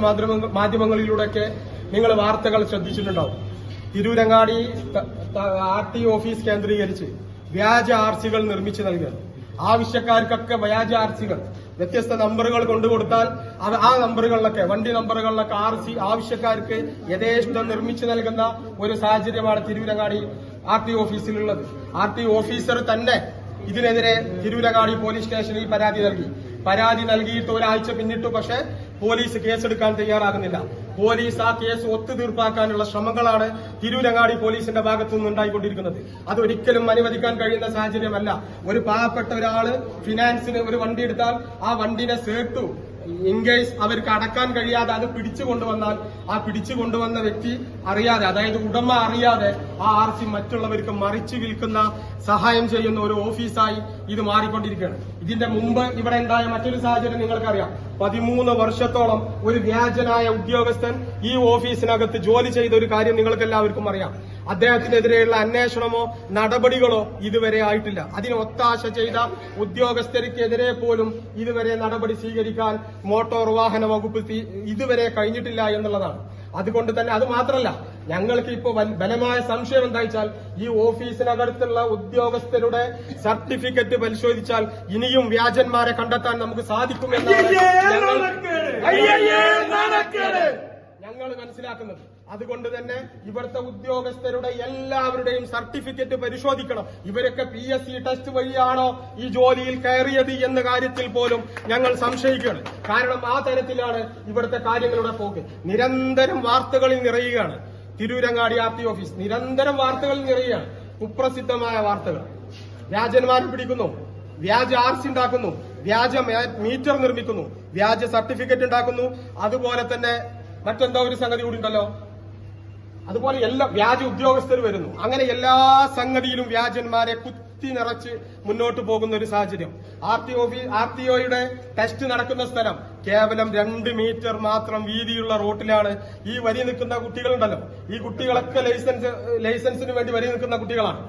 മാധ്യമ- മാധ്യമങ്ങളിലൂടെയൊക്കെ നിങ്ങൾ വാർത്തകൾ ശ്രദ്ധിച്ചിട്ടുണ്ടാവും. തിരൂരങ്ങാടി ആർ ടി ഓഫീസ് കേന്ദ്രീകരിച്ച് വ്യാജ ആർസികൾ നിർമ്മിച്ചു നൽകുക ആവശ്യക്കാർക്കൊക്കെ വ്യാജ ആർസികൾ. വ്യത്യസ്ത നമ്പറുകൾ കൊണ്ടുകൊടുത്താൽ അത് ആ നമ്പറുകളിലൊക്കെ വണ്ടി നമ്പറുകളിലൊക്കെ ആർ സി ആവശ്യക്കാർക്ക് യഥേഷ്ടം നിർമ്മിച്ചു നൽകുന്ന ഒരു സാഹചര്യമാണ് തിരൂരങ്ങാടി ആർ ടി ഓഫീസിലുള്ളത്. ആർ ടി ഓഫീസർ തന്നെ ഇതിനെതിരെ തിരൂരങ്ങാടി പോലീസ് സ്റ്റേഷനിൽ പരാതി നൽകി. പരാതി നൽകിയിട്ട് ഒരാഴ്ച പിന്നിട്ടു. പക്ഷേ പോലീസ് കേസെടുക്കാൻ തയ്യാറാകുന്നില്ല. പോലീസ് ആ കേസ് ഒത്തുതീർപ്പാക്കാനുള്ള ശ്രമങ്ങളാണ് തിരൂരങ്ങാടി പോലീസിന്റെ ഭാഗത്തു നിന്ന് ഉണ്ടായിക്കൊണ്ടിരിക്കുന്നത്. അത് ഒരിക്കലും അനുവദിക്കാൻ കഴിയുന്ന സാഹചര്യമല്ല. ഒരു പാവപ്പെട്ട ഒരാൾ ഫിനാൻസിന് ഒരു വണ്ടി എടുത്താൽ ആ വണ്ടിനെ സേട്ടു ഇൻ കേസ് അവർക്ക് അടക്കാൻ കഴിയാതെ അത് പിടിച്ചു കൊണ്ടുവന്നാൽ ആ പിടിച്ചു കൊണ്ടുവന്ന വ്യക്തി അറിയാതെ അതായത് ഉടമ അറിയാതെ ആ ആർ സി മറ്റുള്ളവർക്ക് മറിച്ചു വിൽക്കുന്ന സഹായം ചെയ്യുന്ന ഒരു ഓഫീസായി ഇത് മാറിക്കൊണ്ടിരിക്കുകയാണ്. ഇതിന്റെ മുമ്പ് ഇവിടെ ഉണ്ടായ മറ്റൊരു സാഹചര്യം നിങ്ങൾക്കറിയാം. പതിമൂന്ന് വർഷത്തോളം ഒരു വ്യാജനായ ഉദ്യോഗസ്ഥൻ ഈ ഓഫീസിനകത്ത് ജോലി ചെയ്ത ഒരു കാര്യം നിങ്ങൾക്ക് എല്ലാവർക്കും അറിയാം. അദ്ദേഹത്തിനെതിരെയുള്ള അന്വേഷണമോ നടപടികളോ ഇതുവരെ ആയിട്ടില്ല. അതിന് ഒത്താശ ചെയ്ത ഉദ്യോഗസ്ഥർക്കെതിരെ പോലും ഇതുവരെ നടപടി സ്വീകരിക്കാൻ മോട്ടോർ വാഹന വകുപ്പ് ഇതുവരെ കഴിഞ്ഞിട്ടില്ല എന്നുള്ളതാണ്. അതുകൊണ്ട് തന്നെ അത് മാത്രമല്ല ഞങ്ങൾക്ക് ഇപ്പോൾ ബലമായ സംശയം എന്താ വെച്ചാൽ ഈ ഓഫീസിനകത്തുള്ള ഉദ്യോഗസ്ഥരുടെ സർട്ടിഫിക്കറ്റ് പരിശോധിച്ചാൽ ഇനിയും വ്യാജന്മാരെ കണ്ടെത്താൻ നമുക്ക് സാധിക്കുമെന്നാണ് ഞങ്ങൾ- ഞങ്ങൾ മനസ്സിലാക്കുന്നത്. അതുകൊണ്ട് തന്നെ ഇവിടുത്തെ ഉദ്യോഗസ്ഥരുടെ എല്ലാവരുടെയും സർട്ടിഫിക്കറ്റ് പരിശോധിക്കണം. ഇവരൊക്കെ പി എസ് സി ടെസ്റ്റ് വഴിയാണോ ഈ ജോലിയിൽ കയറിയത് എന്ന കാര്യത്തിൽ പോലും ഞങ്ങൾ സംശയിക്കുകയാണ്. കാരണം ആ തരത്തിലാണ് ഇവിടുത്തെ കാര്യങ്ങളുടെ പോക്ക്. നിരന്തരം വാർത്തകളിൽ നിറയുകയാണ്. തിരൂരങ്ങാടി ആർ ടി ഓഫീസ് നിരന്തരം വാർത്തകളിൽ നിറയുകയാണ്. കുപ്രസിദ്ധമായ വാർത്തകൾ. വ്യാജന്മാരെ പിടിക്കുന്നു. വ്യാജ ആർസി ഉണ്ടാക്കുന്നു. വ്യാജ മീറ്റർ നിർമ്മിക്കുന്നു. വ്യാജ സർട്ടിഫിക്കറ്റ് ഉണ്ടാക്കുന്നു. അതുപോലെ തന്നെ മറ്റെന്തോ ഒരു സംഗതി കൂടി ഉണ്ടല്ലോ? അതുപോലെ എല്ലാ വ്യാജ ഉദ്യോഗസ്ഥർ വരുന്നു. അങ്ങനെ എല്ലാ സംഗതിയിലും വ്യാജന്മാരെ കുത്തി നിറച്ച് മുന്നോട്ട് പോകുന്ന ഒരു സാഹചര്യം. R T office R T ഒയുടെ ടെസ്റ്റ് നടക്കുന്ന സ്ഥലം കേവലം രണ്ട് മീറ്റർ മാത്രം വീതിയുള്ള റോട്ടിലാണ് ഈ വരി നിൽക്കുന്ന കുട്ടികളുണ്ടല്ലോ. ഈ കുട്ടികളൊക്കെ ലൈസൻസ് ലൈസൻസിന് വേണ്ടി വരി നിൽക്കുന്ന കുട്ടികളാണ്.